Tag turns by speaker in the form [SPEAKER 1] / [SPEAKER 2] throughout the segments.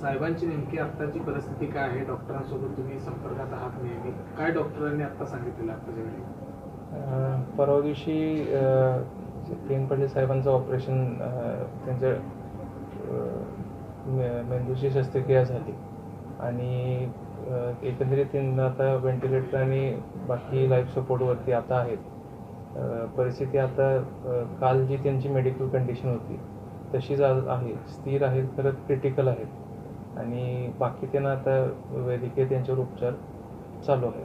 [SPEAKER 1] साहेबांची नेमकी आत्ताची परिस्थिती काय आहे? डॉक्टरांसोबत तुम्ही संपर्कात आहात नेहमी. काय डॉक्टरांनी आत्ता सांगितलेलं आत्ताच्या वेळी
[SPEAKER 2] परवा दिवशी अं, साहेबांचं ऑपरेशन त्यांच्या मेंदूची शस्त्रक्रिया झाली. आणि एकंदरीत त्यांना आता व्हेंटिलेटर आणि बाकी लाईफ सपोर्टवरती आता आहेत. परिस्थिती आता काल जी त्यांची मेडिकल कंडिशन होती तशीच आज आहे. स्थिर आहेत खरंच क्रिटिकल आहेत. आणि बाकी त्यांना आता वैद्यकीय त्यांच्यावर उपचार चालू आहे.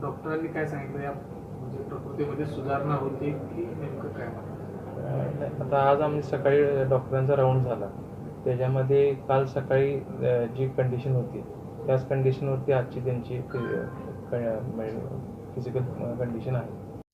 [SPEAKER 1] डॉक्टरांनी काय सांगितलं? या म्हणजे प्रकृतीमध्ये सुधारणा होती की नेमकं काय?
[SPEAKER 2] आता आज आम्ही सकाळी डॉक्टरांचा राऊंड झाला. त्याच्यामध्ये काल सकाळी जी कंडिशन होती त्याच कंडिशनवरती आजची त्यांची फिजिकल कंडिशन आहे.